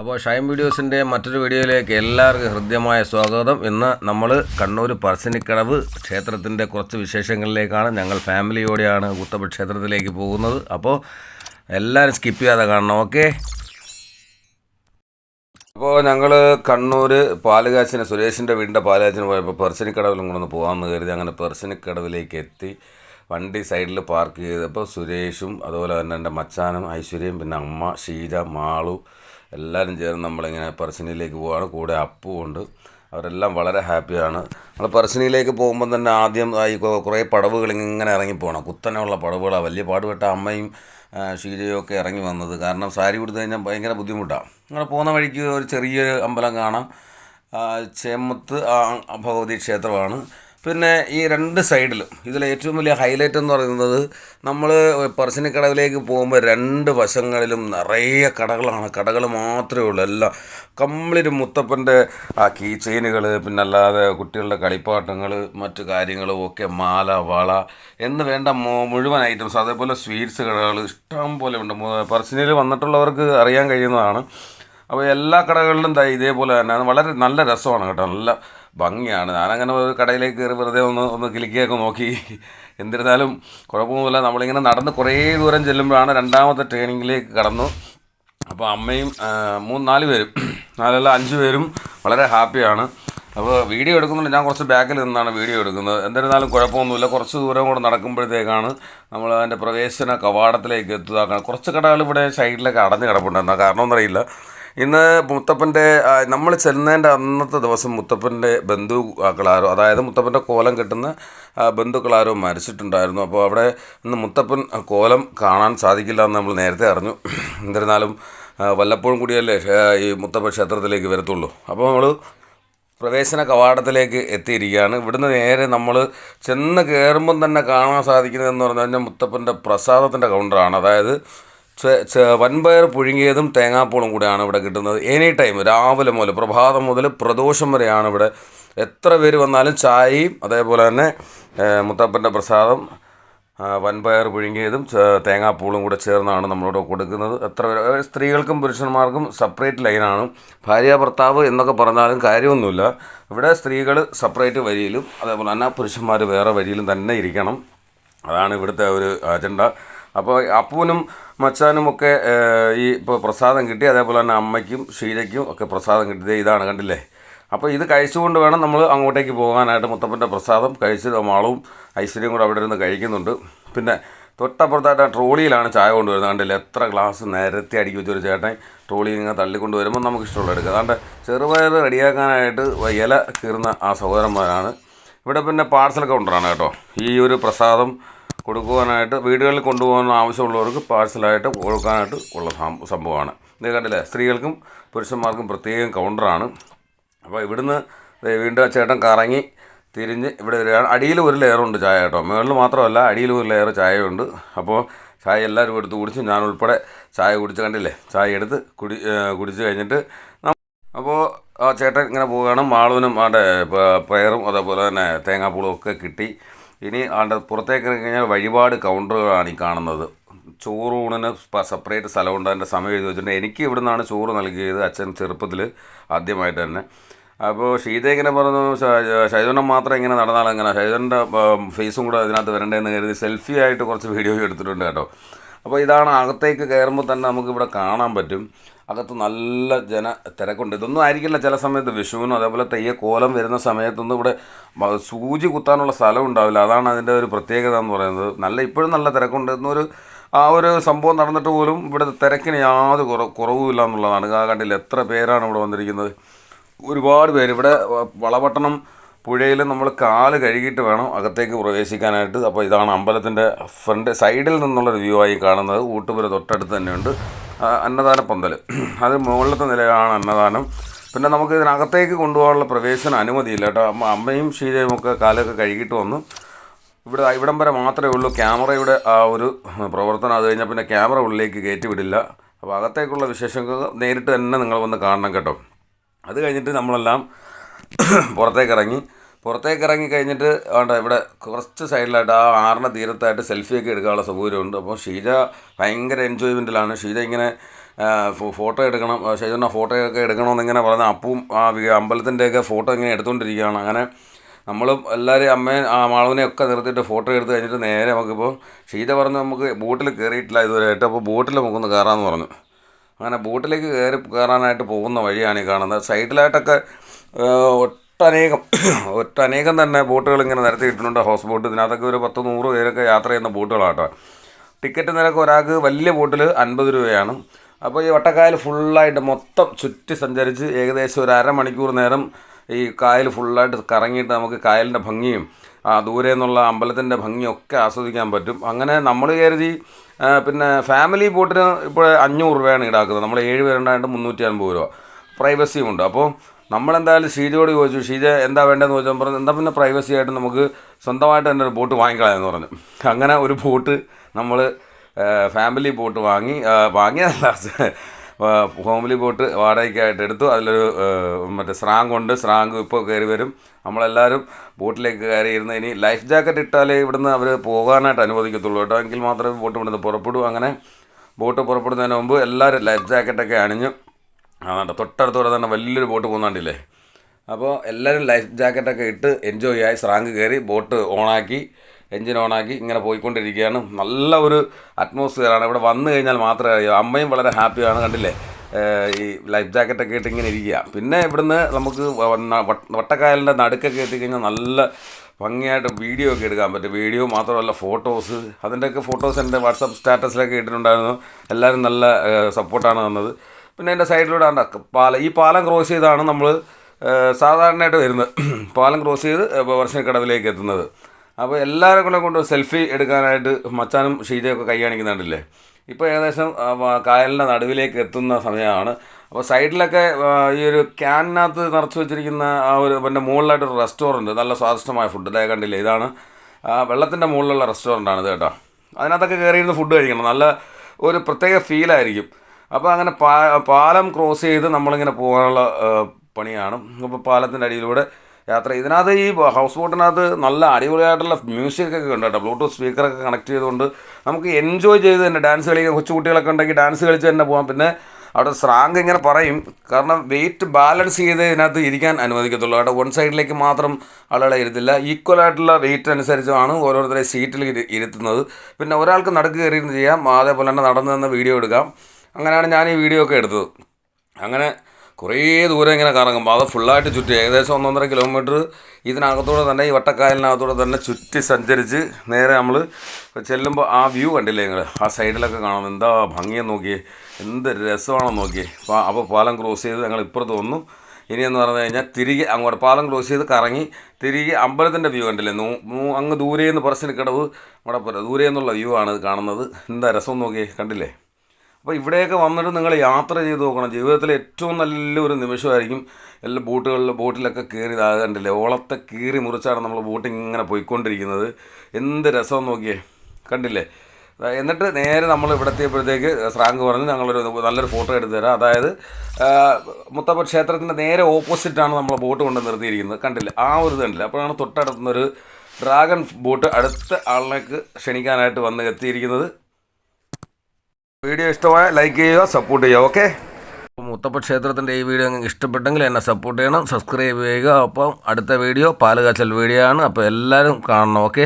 അപ്പോൾ ഷൈൻ വീഡിയോസിന്റെ മറ്റൊരു വീഡിയോയിലേക്ക് എല്ലാവർക്കും ഹൃദ്യമായ സ്വാഗതം. ഇന്ന് നമ്മൾ കണ്ണൂർ പറശ്ശിനിക്കടവ് ക്ഷേത്രത്തിന്റെ കുറച്ച് വിശേഷങ്ങളിലേക്കാണ് ഞങ്ങൾ ഫാമിലിയോടെയാണ് കുത്തപ്പ ക്ഷേത്രത്തിലേക്ക് പോകുന്നത്. അപ്പോൾ എല്ലാവരും സ്കിപ്പ് ചെയ്യാതെ കാണണം ഓക്കെ? അപ്പോൾ ഞങ്ങൾ കണ്ണൂർ പാലുകാച്ചിന് സുരേഷിന്റെ വീടിന്റെ പാലുകാച്ചിന് പോയപ്പോൾ പെർശനിക്കടവിലും കൂടെ ഒന്ന് പോകാമെന്ന് കരുതി അങ്ങനെ പെർശനിക്കടവിലേക്ക് എത്തി. വണ്ടി സൈഡിൽ പാർക്ക് ചെയ്തപ്പോൾ സുരേഷും അതുപോലെ തന്നെ എന്റെ മച്ചാനും ഐശ്വര്യയും പിന്നെ അമ്മ ഷീജ മാളു എല്ലാവരും ചേർന്ന് നമ്മളിങ്ങനെ പറശ്ശിനിയിലേക്ക് പോവുകയാണ് കൂടെ അപ്പും ഉണ്ട്. അവരെല്ലാം വളരെ ഹാപ്പിയാണ്. നമ്മൾ പറശ്ശിനിയിലേക്ക് പോകുമ്പോൾ തന്നെ ആദ്യം ഈ കുറേ പടവുകൾ ഇങ്ങനെ ഇറങ്ങിപ്പോകണം കുത്തനെയുള്ള പടവുകളാണ് വലിയ പാടുപെട്ട അമ്മയും ഷീജയും ഒക്കെ ഇറങ്ങി വന്നത്. കാരണം സാരി കൊടുത്തു കഴിഞ്ഞാൽ ഭയങ്കര ബുദ്ധിമുട്ടാണ് അങ്ങനെ പോകുന്ന വഴിക്ക് ഒരു ചെറിയ അമ്പലം കാണാം. ചേമത്ത് ഭഗവതി ക്ഷേത്രമാണ്. പിന്നെ ഈ രണ്ട് സൈഡിലും ഇതിലെ ഏറ്റവും വലിയ ഹൈലൈറ്റ് എന്ന് പറയുന്നത് നമ്മൾ പറശ്ശിനിക്കടവിലേക്ക് പോകുമ്പോൾ രണ്ട് വശങ്ങളിലും നിറയെ കടകളാണ്. കടകൾ മാത്രമേ ഉള്ളൂ. എല്ലാം കംപ്ലീറ്റ് മുത്തപ്പന്റെ ആ കീ ചെയിനുകൾ പിന്നെ അല്ലാതെ കുട്ടികളുടെ കളിപ്പാട്ടങ്ങൾ മറ്റു കാര്യങ്ങളും ഒക്കെ മാല വള എന്ന് വേണ്ട മുഴുവൻ ഐറ്റംസ് അതേപോലെ സ്വീറ്റ്സ് കടകൾ ഇഷ്ടം പോലെ ഉണ്ട്. പറശ്ശിനിയിൽ വന്നിട്ടുള്ളവർക്ക് അറിയാൻ കഴിയുന്നതാണ്. അപ്പോൾ എല്ലാ കടകളിലും ഇതേപോലെ തന്നെ. വളരെ നല്ല രസമാണ് കേട്ടോ. നല്ല ഭംഗിയാണ്. ഞാനങ്ങനെ ഒരു കടയിലേക്ക് കയറി വെറുതെ ഒന്ന് ഒന്ന് കിളിക്കുകയൊക്കെ നോക്കി. എന്നിരുന്നാലും കുഴപ്പമൊന്നുമില്ല. നമ്മളിങ്ങനെ നടന്ന് കുറേ ദൂരം ചെല്ലുമ്പോഴാണ് രണ്ടാമത്തെ ട്രെയിനിങ്ങിലേക്ക് കടന്നു. അപ്പോൾ അമ്മയും മൂന്ന് നാല് പേരും നാലല്ല അഞ്ച് പേരും വളരെ ഹാപ്പിയാണ്. അപ്പോൾ വീഡിയോ എടുക്കുന്നുണ്ട്. ഞാൻ കുറച്ച് ബാക്കിൽ നിന്നാണ് വീഡിയോ എടുക്കുന്നത്. എന്നിരുന്നാലും കുഴപ്പമൊന്നുമില്ല. കുറച്ച് ദൂരം കൂടെ നടക്കുമ്പോഴത്തേക്കാണ് നമ്മൾ അതിന്റെ പ്രവേശന കവാടത്തിലേക്ക് എത്തുക. കുറച്ച് കടകൾ ഇവിടെ സൈഡിലൊക്കെ അടഞ്ഞു കിടപ്പുണ്ടായിരുന്നു കാരണമൊന്നും കാരണമെന്നറിയില്ല ഇന്ന് മുത്തപ്പന്റെ നമ്മൾ ചെല്ലുന്നതിന്റെ അന്നത്തെ ദിവസം മുത്തപ്പന്റെ ബന്ധുക്കളാരോ അതായത് മുത്തപ്പന്റെ കോലം കെട്ടുന്ന ബന്ധുക്കളാരോ മരിച്ചിട്ടുണ്ടായിരുന്നു. അപ്പോൾ അവിടെ ഇന്ന് മുത്തപ്പൻ കോലം കാണാൻ സാധിക്കില്ല എന്ന് നമ്മൾ നേരത്തെ അറിഞ്ഞു. എന്നിരുന്നാലും വല്ലപ്പോഴും കൂടിയല്ലേ ഈ മുത്തപ്പൻ ക്ഷേത്രത്തിലേക്ക് വരത്തുള്ളൂ. അപ്പോൾ നമ്മൾ പ്രവേശന കവാടത്തിലേക്ക് എത്തിയിരിക്കുകയാണ്. ഇവിടുന്ന് നേരെ നമ്മൾ ചെന്ന് കയറുമ്പം തന്നെ കാണാൻ സാധിക്കുന്നതെന്ന് പറഞ്ഞു കഴിഞ്ഞാൽ മുത്തപ്പന്റെ പ്രസാദത്തിന്റെ കൗണ്ടറാണ് അതായത് വൻപയർ പുഴുങ്ങിയതും തേങ്ങാപ്പൂളും കൂടെയാണ് ഇവിടെ കിട്ടുന്നത്. എനി ടൈം രാവിലെ മുതൽ പ്രഭാതം മുതൽ പ്രദോഷം വരെയാണ് ഇവിടെ എത്ര പേര് വന്നാലും ചായയും അതേപോലെ തന്നെ മുത്തപ്പന്റെ പ്രസാദം വൻപയർ പുഴുങ്ങിയതും തേങ്ങാപ്പൂളും കൂടെ ചേർന്നാണ് നമ്മളോട് കൊടുക്കുന്നത്. എത്ര സ്ത്രീകൾക്കും പുരുഷന്മാർക്കും സെപ്പറേറ്റ് ലൈനാണ് ഭാര്യ ഭർത്താവ് എന്നൊക്കെ പറഞ്ഞാലും കാര്യമൊന്നുമില്ല. ഇവിടെ സ്ത്രീകൾ സെപ്പറേറ്റ് വരിയിലും അതേപോലെ തന്നെ പുരുഷന്മാർ വേറെ വരിയിലും തന്നെ ഇരിക്കണം. അതാണ് ഇവിടുത്തെ ഒരു അജണ്ട അപ്പോൾ അപ്പൂനും മച്ചാനും ഒക്കെ ഈ ഇപ്പോൾ പ്രസാദം കിട്ടി അതേപോലെ തന്നെ അമ്മയ്ക്കും ഷീലയ്ക്കും ഒക്കെ പ്രസാദം കിട്ടിയത് ഇതാണ് കണ്ടില്ലേ? അപ്പോൾ ഇത് കഴിച്ചുകൊണ്ട് വേണം നമ്മൾ അങ്ങോട്ടേക്ക് പോകാനായിട്ട്. മുത്തപ്പന്റെ പ്രസാദം കഴിച്ച് മാളവും ഐശ്വര്യം കൂടെ അവിടെ ഇരുന്ന് കഴിക്കുന്നുണ്ട്. പിന്നെ തൊട്ടപ്പുറത്തായിട്ട് ആ ട്രോളിയിലാണ് ചായ കൊണ്ടുവരുന്നത്. കണ്ടില്ലേ? എത്ര ഗ്ലാസ് നേരത്തെ അടുക്കി വെച്ചൊരു ചേട്ടൻ ട്രോളി ഇങ്ങനെ തള്ളിക്കൊണ്ട് വരുമ്പോൾ നമുക്ക് ഇഷ്ടമുള്ള എടുക്കുക അതുകൊണ്ട് ചെറുപയർ റെഡിയാക്കാനായിട്ട് ഇല കീറുന്ന ആ സഹോദരന്മാരാണ്. ഇവിടെ പിന്നെ പാർസൽ കൗണ്ടറാണ് കേട്ടോ. ഈ ഒരു പ്രസാദം കൊടുക്കുവാനായിട്ട് വീടുകളിൽ കൊണ്ടുപോകാൻ ആവശ്യമുള്ളവർക്ക് പാഴ്സലായിട്ട് കൊടുക്കാനായിട്ട് ഉള്ള സംഭവമാണ്. ഇത് കണ്ടില്ലേ? സ്ത്രീകൾക്കും പുരുഷന്മാർക്കും പ്രത്യേകം കൗണ്ടറാണ്. അപ്പോൾ ഇവിടുന്ന് വീണ്ടും ചേട്ടൻ കറങ്ങി തിരിഞ്ഞ് ഇവിടെ വരികയാണ്. അടിയിൽ ഒരു ലെയറുണ്ട് ചായ കേട്ടോ. മുകളിൽ മാത്രമല്ല അടിയിൽ ഒരു ലെയർ ചായയുണ്ട്. അപ്പോൾ ചായ എല്ലാവരും എടുത്ത് കുടിച്ച് ഞാൻ ഉൾപ്പെടെ ചായ കുടിച്ച് കണ്ടില്ലേ? ചായ എടുത്ത് കുടി കുടിച്ച് കഴിഞ്ഞിട്ട് അപ്പോൾ ആ ചേട്ടൻ ഇങ്ങനെ പോവുകയാണ്. മാളുവിനും അവിടെ പയറും അതേപോലെ തന്നെ തേങ്ങാപ്പൂളും ഒക്കെ കിട്ടി. ഇനി ആളുടെ പുറത്തേക്ക് ഇറങ്ങി കഴിഞ്ഞാൽ വഴിപാട് കൗണ്ടറുകളാണ് ഈ കാണുന്നത്. ചോറൂണിന് സെപ്പറേറ്റ് സ്ഥലമുണ്ട് അതിന്റെ സമയം എഴുതി വെച്ചിട്ടുണ്ട്. എനിക്ക് ഇവിടെ നിന്നാണ് ചോറ് നൽകിയത് അച്ഛൻ ചെറുപ്പത്തിൽ ആദ്യമായിട്ട് തന്നെ. അപ്പോൾ ഷീത ഇങ്ങനെ പറഞ്ഞു ശൈതനം മാത്രം ഇങ്ങനെ നടന്നാൽ അങ്ങനെ ഷൈജന്റെ ഫേസും കൂടെ അതിനകത്ത് വരണ്ടേന്ന് കരുതി സെൽഫി ആയിട്ട് കുറച്ച് വീഡിയോ എടുത്തിട്ടുണ്ട് കേട്ടോ. അപ്പോൾ ഇതാണ് അകത്തേക്ക് കയറുമ്പോൾ തന്നെ നമുക്ക് ഇവിടെ കാണാൻ പറ്റും. അകത്ത് നല്ല ജന തിരക്കുണ്ട്. ഇതൊന്നും ആയിരിക്കില്ല ചില സമയത്ത് വിഷുവിനും അതേപോലെ തെയ്യ കോലം വരുന്ന സമയത്തൊന്നും ഇവിടെ സൂചി കുത്താനുള്ള സ്ഥലം ഉണ്ടാവില്ല. അതാണ് അതിന്റെ ഒരു പ്രത്യേകത എന്ന് പറയുന്നത്. നല്ല ഇപ്പോഴും നല്ല തിരക്കുണ്ട്. എന്നൊരു ആ ഒരു സംഭവം നടന്നിട്ട് പോലും ഇവിടെ തിരക്കിന് യാതൊരു കുറ കുറവുമില്ല എന്നുള്ളതാണ്. കണ്ടില്ല എത്ര പേരാണ് ഇവിടെ വന്നിരിക്കുന്നത്? ഒരുപാട് പേര്. ഇവിടെ വളപട്ടണം പുഴയിൽ നമ്മൾ കാൽ കഴുകിയിട്ട് വേണം അകത്തേക്ക് പ്രവേശിക്കാനായിട്ട്. അപ്പോൾ ഇതാണ് അമ്പലത്തിന്റെ ഫ്രണ്ട് സൈഡിൽ നിന്നുള്ളൊരു വ്യൂ ആയി കാണുന്നത്. ഊട്ടുപുര തൊട്ടടുത്ത് തന്നെയുണ്ട്. അന്നദാന പന്തൽ അത് മുകളിലത്തെ നിലയാണ് അന്നദാനം. പിന്നെ നമുക്ക് ഇതിനകത്തേക്ക് കൊണ്ടുപോകാനുള്ള പ്രവേശന അനുമതിയില്ല കേട്ടോ. അമ്മ അമ്മയും ഷീജയും ഒക്കെ കാലൊക്കെ കഴുകിയിട്ട് വന്നു. ഇവിടെ ഇവിടം വരെ മാത്രമേ ഉള്ളൂ. ക്യാമറയുടെ ആ ഒരു പ്രവർത്തനം അത് കഴിഞ്ഞാൽ പിന്നെ ക്യാമറ ഉള്ളിലേക്ക് കയറ്റി വിടില്ല. അപ്പോൾ അകത്തേക്കുള്ള വിശേഷങ്ങൾ നേരിട്ട് തന്നെ നിങ്ങൾ വന്ന് കാണണം കേട്ടോ. അത് കഴിഞ്ഞിട്ട് നമ്മളെല്ലാം പുറത്തേക്ക് ഇറങ്ങി പുറത്തേക്ക് ഇറങ്ങി കഴിഞ്ഞിട്ട് വേണ്ട ഇവിടെ കുറച്ച് സൈഡിലായിട്ട് ആ ആറിന്റെ തീരത്തായിട്ട് സെൽഫിയൊക്കെ എടുക്കാനുള്ള സൗകര്യമുണ്ട്. അപ്പോൾ ഷീജ ഭയങ്കര എൻജോയ്മെന്റിലാണ്. ഷീജ ഇങ്ങനെ ഫോട്ടോ എടുക്കണം. ഷീജന്റെ ഫോട്ടോയൊക്കെ എടുക്കണമെന്ന് ഇങ്ങനെ പറഞ്ഞ അപ്പവും ആ അമ്പലത്തിന്റെയൊക്കെ ഫോട്ടോ ഇങ്ങനെ എടുത്തുകൊണ്ടിരിക്കുകയാണ്. അങ്ങനെ നമ്മളും എല്ലാവരും അമ്മയും ആ മാളവിനെ ഒക്കെ നിർത്തിയിട്ട് ഫോട്ടോ എടുത്ത് കഴിഞ്ഞിട്ട് നേരെ നമുക്കിപ്പോൾ ഷീജ പറഞ്ഞു നമുക്ക് ബോട്ടിൽ കയറിയിട്ടില്ല ഇതുവരെയായിട്ട് അപ്പോൾ ബോട്ടിൽ നമുക്കൊന്ന് കയറാമെന്ന് പറഞ്ഞു. അങ്ങനെ ബോട്ടിലേക്ക് കയറി കയറാനായിട്ട് പോകുന്ന വഴിയാണ് ഈ കാണുന്നത്. സൈഡിലായിട്ടൊക്കെ ഒട്ടനേകം ഒട്ടനേകം തന്നെ ബോട്ടുകൾ ഇങ്ങനെ നിരത്തിയിട്ടുണ്ട് ഹൗസ് ബോട്ട് ഇതിനകത്തൊക്കെ ഒരു പത്ത് നൂറ് പേരൊക്കെ യാത്ര ചെയ്യുന്ന ബോട്ടുകളാട്ടോ. ടിക്കറ്റ് നിരക്ക് ഒരാൾക്ക് വലിയ ബോട്ടിൽ അൻപത് രൂപയാണ്. അപ്പോൾ ഈ വട്ടക്കായൽ ഫുള്ളായിട്ട് മൊത്തം ചുറ്റി സഞ്ചരിച്ച് ഏകദേശം ഒരു അരമണിക്കൂർ നേരം ഈ കായൽ ഫുള്ളായിട്ട് കറങ്ങിയിട്ട് നമുക്ക് കായലിന്റെ ഭംഗിയും ആ ദൂരെ നിന്നുള്ള അമ്പലത്തിന്റെ ഭംഗിയൊക്കെ ആസ്വദിക്കാൻ പറ്റും. അങ്ങനെ നമ്മൾ കരുതി പിന്നെ ഫാമിലി ബോട്ടിന് ഇപ്പോൾ അഞ്ഞൂറ് രൂപയാണ് ഈടാക്കുന്നത്. നമ്മൾ ഏഴ് പേരുണ്ടായിട്ട് മുന്നൂറ്റി അൻപത് രൂപ. പ്രൈവസിയും ഉണ്ട് അപ്പോൾ നമ്മളെന്തായാലും ഷീജയോട് ചോദിച്ചു ഷീജ എന്താ വേണ്ടതെന്ന് ചോദിച്ചാൽ പറഞ്ഞു എന്താ പിന്നെ പ്രൈവസി ആയിട്ട് നമുക്ക് സ്വന്തമായിട്ട് തന്നെ ഒരു ബോട്ട് വാങ്ങിക്കളയെന്ന് പറഞ്ഞു. അങ്ങനെ ഒരു ബോട്ട് നമ്മൾ ഫാമിലി ബോട്ട് വാങ്ങി വാങ്ങിയതല്ല ഫാമിലി ബോട്ട് വാടകയ്ക്കായിട്ട് എടുത്തു. അതിലൊരു മറ്റേ സ്രാങ് ഉണ്ട് സ്രാങ്ക് ഇപ്പോൾ കയറി വരും. നമ്മളെല്ലാവരും ബോട്ടിലേക്ക് കയറി ഇരുന്ന് ഇനി ലൈഫ് ജാക്കറ്റ് ഇട്ടാലേ ഇവിടുന്ന് അവർ പോകാനായിട്ട് അനുവദിക്കത്തുള്ളൂ കേട്ടോ. എങ്കിൽ മാത്രമേ ബോട്ട് ഇവിടുന്ന് പുറപ്പെടൂ. അങ്ങനെ ബോട്ട് പുറപ്പെടുന്നതിന് മുമ്പ് എല്ലാവരും ലൈഫ് ജാക്കറ്റൊക്കെ അണിഞ്ഞ് അതാണ്ട്. തൊട്ടടുത്തൂടെ തന്നെ വലിയൊരു ബോട്ട് പോകുന്നുണ്ടില്ലേ അപ്പോൾ എല്ലാവരും ലൈഫ് ജാക്കറ്റൊക്കെ ഇട്ട് എൻജോയ് ആയി. സ്രാങ്ക് കയറി ബോട്ട് ഓണാക്കി എൻജിൻ ഓണാക്കി ഇങ്ങനെ പോയിക്കൊണ്ടിരിക്കുകയാണ്. നല്ല ഒരു അറ്റ്മോസ്ഫിയറാണ് ഇവിടെ വന്നു കഴിഞ്ഞാൽ മാത്രമേ അറിയൂ. അമ്മയും വളരെ ഹാപ്പിയാണ് കണ്ടില്ലേ? ഈ ലൈഫ് ജാക്കറ്റൊക്കെ ഇട്ട് ഇങ്ങനെ ഇരിക്കുക. പിന്നെ ഇവിടുന്ന് നമുക്ക് വട്ടക്കായലിന്റെ നടുക്കൊക്കെ എത്തിക്കഴിഞ്ഞാൽ നല്ല ഭംഗിയായിട്ട് വീഡിയോ ഒക്കെ എടുക്കാൻ പറ്റും. വീഡിയോ മാത്രമല്ല ഫോട്ടോസ് അതിന്റെയൊക്കെ ഫോട്ടോസ് എന്റെ വാട്സപ്പ് സ്റ്റാറ്റസിലൊക്കെ ഇട്ടിട്ടുണ്ടായിരുന്നു. എല്ലാവരും നല്ല സപ്പോർട്ടാണ് തന്നത്. പിന്നെ അതിന്റെ സൈഡിലൂടെ ആണ്ട പാലം. ഈ പാലം ക്രോസ് ചെയ്താണ് നമ്മൾ സാധാരണയായിട്ട് വരുന്നത്. പാലം ക്രോസ് ചെയ്ത് വർഷക്കടവിലേക്ക് എത്തുന്നത്. അപ്പോൾ എല്ലാവരും കൂടെ കൊണ്ട് സെൽഫി എടുക്കാനായിട്ട് മച്ചാനും ഷീജയൊക്കെ കൈ കാണിക്കുന്നുണ്ടല്ലേ? ഇപ്പോൾ ഏകദേശം കായലിന്റെ നടുവിലേക്ക് എത്തുന്ന സമയമാണ്. അപ്പോൾ സൈഡിലൊക്കെ ഈ ഒരു ക്യാനിനകത്ത് നിറച്ച് വെച്ചിരിക്കുന്ന ആ ഒരു പിന്നെ മുകളിലായിട്ടൊരു റെസ്റ്റോറന്റ് നല്ല സ്വാദിഷ്ടമായ ഫുഡ് ഇതായി കണ്ടില്ലേ? ഇതാണ് വെള്ളത്തിന്റെ മുകളിലുള്ള റെസ്റ്റോറന്റാണ് ഇത് കേട്ടോ. അതിനകത്തൊക്കെ കയറിയിരുന്ന് ഫുഡ് കഴിക്കണം. നല്ല ഒരു പ്രത്യേക ഫീലായിരിക്കും അപ്പോൾ അങ്ങനെ പാലം ക്രോസ് ചെയ്ത് നമ്മളിങ്ങനെ പോകാനുള്ള പണിയാണ്. അപ്പോൾ പാലത്തിന്റെ അടിയിലൂടെ യാത്ര ഇതിനകത്ത് ഈ ഹൗസ് ബോട്ടിനകത്ത് നല്ല അടിപൊളിയായിട്ടുള്ള മ്യൂസിക് ഒക്കെ ഉണ്ട് കേട്ടോ. ബ്ലൂടൂത്ത് സ്പീക്കറൊക്കെ കണക്ട് ചെയ്തുകൊണ്ട് നമുക്ക് എൻജോയ് ചെയ്ത് തന്നെ ഡാൻസ് കളിക്കാൻ കൊച്ചുകുട്ടികളൊക്കെ ഉണ്ടെങ്കിൽ ഡാൻസ് കളിച്ച് തന്നെ പോകാം പിന്നെ അവിടെ സ്രാങ്ക് ഇങ്ങനെ പറയും. കാരണം വെയിറ്റ് ബാലൻസ് ചെയ്ത് ഇതിനകത്ത് ഇരിക്കാൻ അനുവദിക്കത്തുള്ളൂ. അവിടെ വൺ സൈഡിലേക്ക് മാത്രം ആളുകളെ ഇരുത്തില്ല. ഈക്വൽ ആയിട്ടുള്ള വെയിറ്റ് അനുസരിച്ചാണ് ഓരോരുത്തരെ സീറ്റിൽ ഇരു- ഇരുത്തുന്നത്. പിന്നെ ഒരാൾക്ക് നടക്ക് കയറിയിരുന്ന് ചെയ്യാം. അതേപോലെ തന്നെ നടന്നു നിന്ന് വീഡിയോ എടുക്കാം. അങ്ങനെയാണ് ഞാൻ ഈ വീഡിയോ ഒക്കെ എടുത്തത്. അങ്ങനെ കുറേ ദൂരം ഇങ്ങനെ കറങ്ങുമ്പോൾ അത് ഫുള്ളായിട്ട് ചുറ്റി ഏകദേശം ഒന്നൊന്നര കിലോമീറ്റർ ഇതിനകത്തൂടെ തന്നെ ഈ വട്ടക്കായലിനകത്തൂടെ തന്നെ ചുറ്റി സഞ്ചരിച്ച് നേരെ നമ്മൾ ചെല്ലുമ്പോൾ ആ വ്യൂ കണ്ടില്ലേ നിങ്ങൾ ആ സൈഡിലൊക്കെ കാണുന്നത് എന്താ ഭംഗിയെന്ന് നോക്കിയേ എന്ത് രസമാണെന്ന് നോക്കിയേ. അപ്പോൾ പാലം ക്രോസ് ചെയ്ത് ഞങ്ങൾ ഇപ്പുറത്ത് വന്നു. ഇനിയെന്ന് പറഞ്ഞു കഴിഞ്ഞാൽ തിരികെ അങ്ങോട്ട് പാലം ക്രോസ് ചെയ്ത് കറങ്ങി തിരികെ അമ്പലത്തിന്റെ വ്യൂ കണ്ടില്ലേ? നൂ അങ്ങ് ദൂരെ നിന്ന് പറശ്ശിനിക്കടവ് അവിടെ ദൂരെ നിന്നുള്ള വ്യൂ ആണ് കാണുന്നത്. എന്താ രസം നോക്കിയേ കണ്ടില്ലേ? അപ്പോൾ ഇവിടെയൊക്കെ വന്നിട്ട് നിങ്ങൾ യാത്ര ചെയ്ത് നോക്കണം. ജീവിതത്തിലെ ഏറ്റവും നല്ലൊരു നിമിഷമായിരിക്കും എല്ലാ ബോട്ടുകളിൽ ബോട്ടിലൊക്കെ കയറി. ഇതാകണ്ടല്ലേ ഓളത്തെ കീറി മുറിച്ചാണ് നമ്മൾ ബോട്ട് ഇങ്ങനെ പോയിക്കൊണ്ടിരിക്കുന്നത്. എന്ത് രസം നോക്കിയേ. കണ്ടില്ലേ? എന്നിട്ട് നേരെ നമ്മൾ ഇവിടെ എത്തിയപ്പോഴത്തേക്ക് സ്രാങ്ക് പറഞ്ഞ് ഞങ്ങളൊരു നല്ലൊരു ഫോട്ടോ എടുത്തു തരാം. അതായത് മുത്തപ്പ ക്ഷേത്രത്തിന്റെ നേരെ ഓപ്പോസിറ്റാണ് നമ്മൾ ബോട്ട് കൊണ്ട് നിർത്തിയിരിക്കുന്നത്. കണ്ടില്ല? ആ ഒരു ഇത് കണ്ടില്ലേ? അപ്പോഴാണ് തൊട്ടടുത്തുനിന്നൊരു ഡ്രാഗൺ ബോട്ട് അടുത്ത ആളിലേക്ക് ക്ഷണിക്കാനായിട്ട് വന്ന് എത്തിയിരിക്കുന്നത്. വീഡിയോ ഇഷ്ടമായ ലൈക്ക് ചെയ്യുക സപ്പോർട്ട് ചെയ്യുക ഓക്കെ? മുത്തപ്പ ക്ഷേത്രത്തിന്റെ ഈ വീഡിയോ നിങ്ങൾക്ക് ഇഷ്ടപ്പെട്ടെങ്കിൽ എന്നെ സപ്പോർട്ട് ചെയ്യണം സബ്സ്ക്രൈബ് ചെയ്യുക. അപ്പം അടുത്ത വീഡിയോ പാലുകാച്ചൽ വീഡിയോ ആണ്. അപ്പോൾ എല്ലാവരും കാണണം ഓക്കെ?